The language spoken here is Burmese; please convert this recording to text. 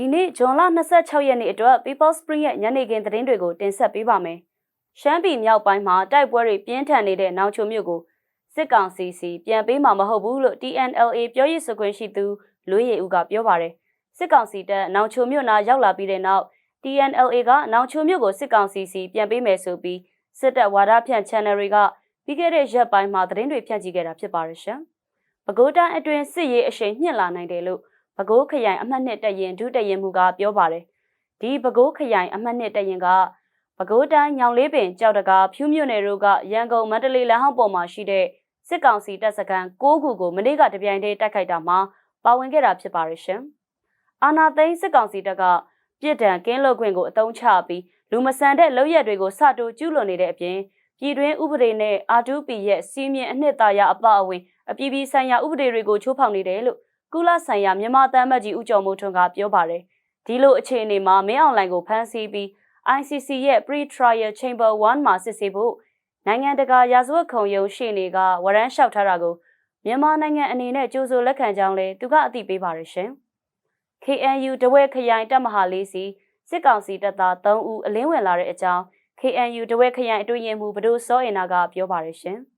ဒီနေ့ဇွန်လ26ရက်နေ့အတွက် People Spring ရဲ့ညနေခင်းသတင်းတွေကိုတင်ဆက်ပေးပါမယ်။ရှမ်းပြည်မြောက်ပိုင်းမှာတိုက်ပွဲတွေပြင်းထန်နေတဲ့နောင်ချိုမြို့ကိုစစ်ကောင်စီစီပြန်ပေးမှာမဟုတ်ဘူးလို့ TNLA ပြောရေးဆိုခွင့်ရှိသူလွေးရည်ဦးကပြောပါတယ်။စစ်ကောင်စီတပ်နောင်ချိုမြို့နာရောက်လာပြီးတဲ့နောက် TNLA ကနောင်ချိုမြို့ကိုစစ်ကောင်စီစီပြန်ပေးမယ်ဆိုပြီးစစ်တပ်ဝါဒဖြန့် channel တွေကပြီးခဲ့တဲ့ရက်ပိုင်းမှာသတင်းတွေဖြန့်ချိခဲ့တာဖြစ်ပါတယ်ရှင်။ပဲခူးတိုင်းအတွင်းစစ်ရေးအရှိန်မြင့်လာနိုင်တယ်လို့ ပဲခူးခရိုင်အမှတ်နှစ်တရင်ဒုတရင်မူကပြောပါတယ်။ဒီပဲခူးခရိုင်အမှတ်နှစ်တရင်ကပဲခူးတိုင်းညောင်လေးပင်ကြောက်တကာဖြူးမြို့နယ်တို့ကရန်ကုန်မန္တလေးလမ်းဟောင်းပေါ်မှာရှိတဲ့စစ်ကောင်စီတပ်စခန်း၉ခုကိုမနေ့ကတပြိုင်တည်းတိုက်ခိုက်တာမှာပါဝင်ခဲ့တာဖြစ်ပါရဲ့ရှင်။အာနာသိန်းစစ်ကောင်စီတပ်ကပြစ်ဒဏ်ကင်းလွတ်ခွင့်ကိုအတုံးချပြီးလူမဆန်တဲ့လုပ်ရက်တွေကိုစတိုးကျူးလွန်နေတဲ့အပြင်ပြည်တွင်းဥပဒေနဲ့ R2P ရဲ့စီးမြင့်အနှစ်သာရအပအဝင်အပြည်ပြည်ဆိုင်ရာဥပဒေတွေကိုချိုးဖောက်နေတယ်လို့ ကုလဆိုင်ရာမြန်မာတမ်းမတ်ကြီးဦးကျော်မိုးထွန်းကပြောပါတယ်။ဒီလိုအခြေအနေမှာမင်းအောင်လှိုင်ကိုဖမ်းဆီးပြီး ICC ရဲ့ Pre-Trial Chamber 1မှာစစ်ဆေးဖို့နိုင်ငံတကာရာဇဝတ်ခုံရုံးရှေ့နေကဝရမ်းလျှောက်ထားတာကိုမြန်မာနိုင်ငံအနေနဲ့ကြိုးဆိုလက်ခံကြောင်းလဲသူကအသိပေးပါတယ်ရှင်။ KNU တဝဲခရိုင်တပ်မဟာလေးစီစစ်ကောင်စီတပ်သား3ဦးအလင်းဝင်လာတဲ့အကြောင်း KNU တဝဲခရိုင်အတွင်းရင်မှုဘဒိုစောအင်နာကပြောပါတယ်ရှင်။